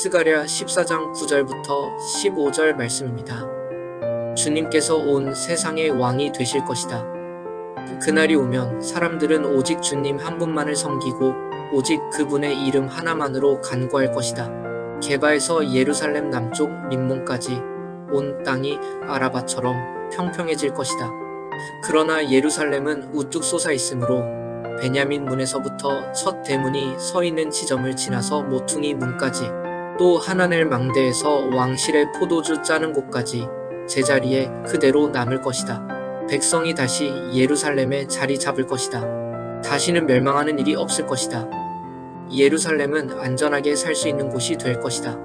스가랴 14장 9절부터 15절 말씀입니다. 주님께서 온 세상의 왕이 되실 것이다. 그날이 오면 사람들은 오직 주님 한 분만을 섬기고 오직 그분의 이름 하나만으로 간구할 것이다. 개바에서 예루살렘 남쪽 민문까지 온 땅이 아라바처럼 평평해질 것이다. 그러나 예루살렘은 우뚝 솟아 있으므로 베냐민 문에서부터 첫 대문이 서 있는 지점을 지나서 모퉁이 문까지 또 하나넬 망대에서 왕실의 포도주 짜는 곳까지 제자리에 그대로 남을 것이다. 백성이 다시 예루살렘에 자리 잡을 것이다. 다시는 멸망하는 일이 없을 것이다. 예루살렘은 안전하게 살 수 있는 곳이 될 것이다.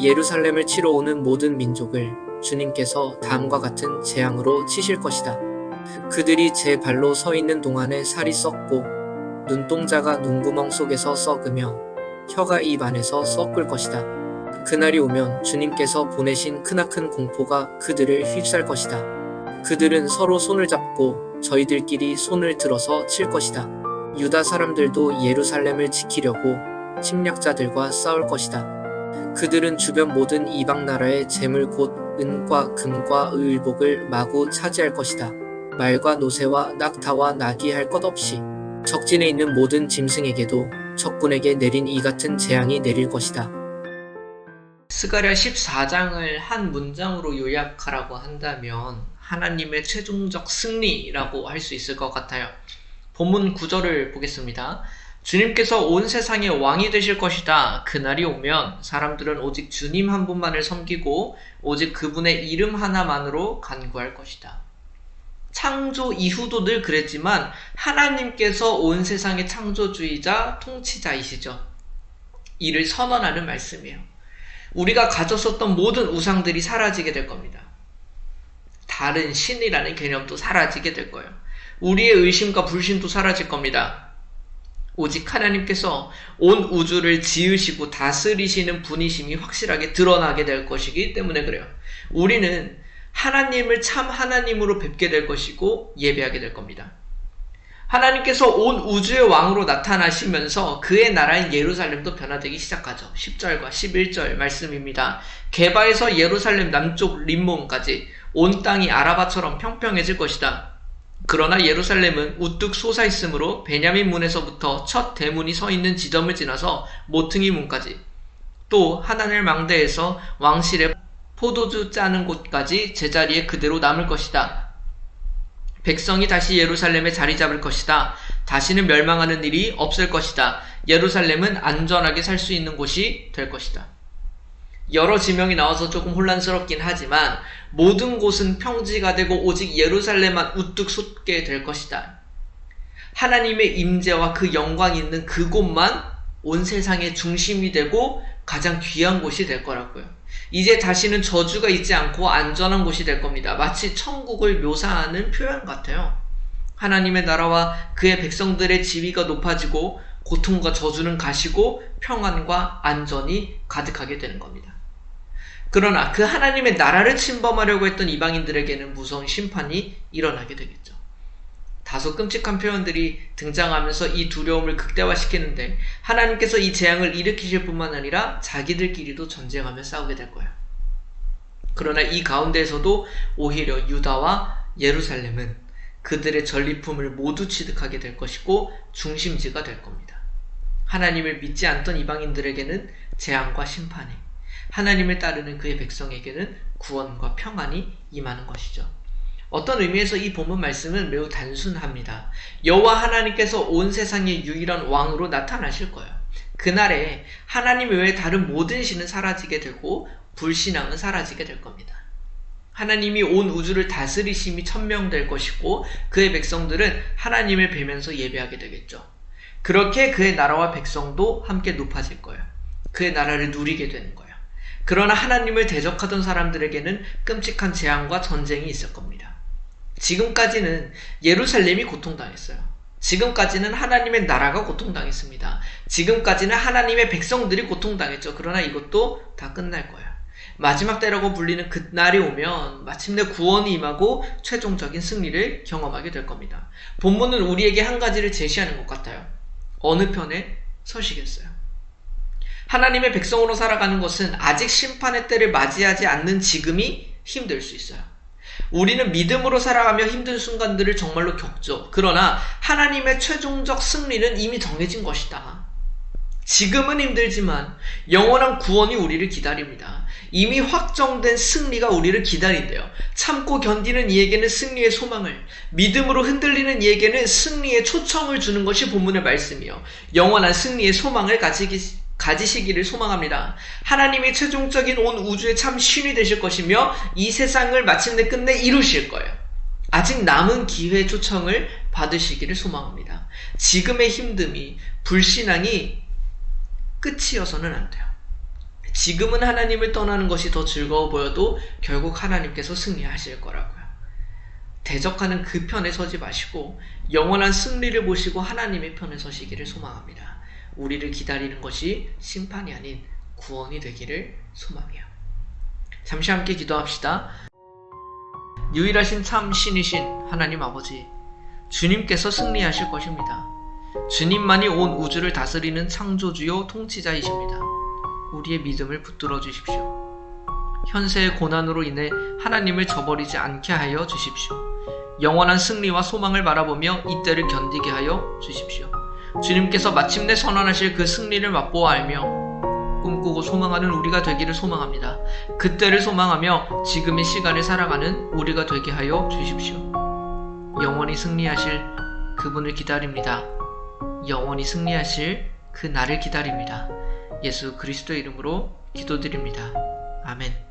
예루살렘을 치러 오는 모든 민족을 주님께서 다음과 같은 재앙으로 치실 것이다. 그들이 제 발로 서 있는 동안에 살이 썩고 눈동자가 눈구멍 속에서 썩으며 혀가 입 안에서 썩을 것이다. 그날이 오면 주님께서 보내신 크나큰 공포가 그들을 휩쌀 것이다. 그들은 서로 손을 잡고 저희들끼리 손을 들어서 칠 것이다. 유다 사람들도 예루살렘을 지키려고 침략자들과 싸울 것이다. 그들은 주변 모든 이방 나라의 재물 곧 은과 금과 의복을 마구 차지할 것이다. 말과 노새와 낙타와 나귀 할것 없이 적진에 있는 모든 짐승에게도 적군에게 내린 이 같은 재앙이 내릴 것이다. 스가랴 14장을 한 문장으로 요약하라고 한다면 하나님의 최종적 승리라고 할 수 있을 것 같아요. 본문 9절을 보겠습니다. 주님께서 온 세상의 왕이 되실 것이다. 그날이 오면 사람들은 오직 주님 한 분만을 섬기고 오직 그분의 이름 하나만으로 간구할 것이다. 창조 이후도 늘 그랬지만 하나님께서 온 세상의 창조주의자 통치자이시죠. 이를 선언하는 말씀이에요. 우리가 가졌었던 모든 우상들이 사라지게 될 겁니다. 다른 신이라는 개념도 사라지게 될 거예요. 우리의 의심과 불신도 사라질 겁니다. 오직 하나님께서 온 우주를 지으시고 다스리시는 분이심이 확실하게 드러나게 될 것이기 때문에 그래요. 우리는 하나님을 참 하나님으로 뵙게 될 것이고 예배하게 될 겁니다. 하나님께서 온 우주의 왕으로 나타나시면서 그의 나라인 예루살렘도 변화되기 시작하죠. 10절과 11절 말씀입니다. 개바에서 예루살렘 남쪽 림몬까지 온 땅이 아라바처럼 평평해질 것이다. 그러나 예루살렘은 우뚝 솟아 있으므로 베냐민 문에서부터 첫 대문이 서 있는 지점을 지나서 모퉁이 문까지 또 하나넬 망대에서 왕실의 포도주 짜는 곳까지 제자리에 그대로 남을 것이다. 백성이 다시 예루살렘에 자리 잡을 것이다. 다시는 멸망하는 일이 없을 것이다. 예루살렘은 안전하게 살 수 있는 곳이 될 것이다. 여러 지명이 나와서 조금 혼란스럽긴 하지만 모든 곳은 평지가 되고 오직 예루살렘만 우뚝 솟게 될 것이다. 하나님의 임재와 그 영광이 있는 그곳만 온 세상의 중심이 되고 가장 귀한 곳이 될 거라고요. 이제 다시는 저주가 있지 않고 안전한 곳이 될 겁니다. 마치 천국을 묘사하는 표현 같아요. 하나님의 나라와 그의 백성들의 지위가 높아지고 고통과 저주는 가시고 평안과 안전이 가득하게 되는 겁니다. 그러나 그 하나님의 나라를 침범하려고 했던 이방인들에게는 무서운 심판이 일어나게 되겠죠. 다소 끔찍한 표현들이 등장하면서 이 두려움을 극대화시키는데 하나님께서 이 재앙을 일으키실 뿐만 아니라 자기들끼리도 전쟁하며 싸우게 될 거예요. 그러나 이 가운데에서도 오히려 유다와 예루살렘은 그들의 전리품을 모두 취득하게 될 것이고 중심지가 될 겁니다. 하나님을 믿지 않던 이방인들에게는 재앙과 심판이, 하나님을 따르는 그의 백성에게는 구원과 평안이 임하는 것이죠. 어떤 의미에서 이 본문 말씀은 매우 단순합니다. 여호와 하나님께서 온 세상의 유일한 왕으로 나타나실 거예요. 그날에 하나님 외에 다른 모든 신은 사라지게 되고 불신앙은 사라지게 될 겁니다. 하나님이 온 우주를 다스리심이 천명될 것이고 그의 백성들은 하나님을 뵈면서 예배하게 되겠죠. 그렇게 그의 나라와 백성도 함께 높아질 거예요. 그의 나라를 누리게 되는 거예요. 그러나 하나님을 대적하던 사람들에게는 끔찍한 재앙과 전쟁이 있을 겁니다. 지금까지는 예루살렘이 고통당했어요. 지금까지는 하나님의 나라가 고통당했습니다. 지금까지는 하나님의 백성들이 고통당했죠. 그러나 이것도 다 끝날 거예요. 마지막 때라고 불리는 그날이 오면 마침내 구원이 임하고 최종적인 승리를 경험하게 될 겁니다. 본문은 우리에게 한 가지를 제시하는 것 같아요. 어느 편에 서시겠어요? 하나님의 백성으로 살아가는 것은 아직 심판의 때를 맞이하지 않는 지금이 힘들 수 있어요. 우리는 믿음으로 살아가며 힘든 순간들을 정말로 겪죠. 그러나 하나님의 최종적 승리는 이미 정해진 것이다. 지금은 힘들지만 영원한 구원이 우리를 기다립니다. 이미 확정된 승리가 우리를 기다린대요. 참고 견디는 이에게는 승리의 소망을, 믿음으로 흔들리는 이에게는 승리의 초청을 주는 것이 본문의 말씀이요. 영원한 승리의 소망을 가지기, 가지시기를 소망합니다. 하나님이 최종적인 온 우주의 참 신이 되실 것이며 이 세상을 마침내 끝내 이루실 거예요. 아직 남은 기회 초청을 받으시기를 소망합니다. 지금의 힘듦이 불신앙이 끝이어서는 안 돼요. 지금은 하나님을 떠나는 것이 더 즐거워 보여도 결국 하나님께서 승리하실 거라고요. 대적하는 그 편에 서지 마시고 영원한 승리를 보시고 하나님의 편에 서시기를 소망합니다. 우리를 기다리는 것이 심판이 아닌 구원이 되기를 소망해요. 잠시 함께 기도합시다. 유일하신 참 신이신 하나님 아버지, 주님께서 승리하실 것입니다. 주님만이 온 우주를 다스리는 창조주요 통치자이십니다. 우리의 믿음을 붙들어 주십시오. 현세의 고난으로 인해 하나님을 저버리지 않게 하여 주십시오. 영원한 승리와 소망을 바라보며 이때를 견디게 하여 주십시오. 주님께서 마침내 선언하실 그 승리를 맛보아 알며 꿈꾸고 소망하는 우리가 되기를 소망합니다. 그때를 소망하며 지금의 시간을 살아가는 우리가 되게 하여 주십시오. 영원히 승리하실 그분을 기다립니다. 영원히 승리하실 그 날을 기다립니다. 예수 그리스도 이름으로 기도드립니다. 아멘.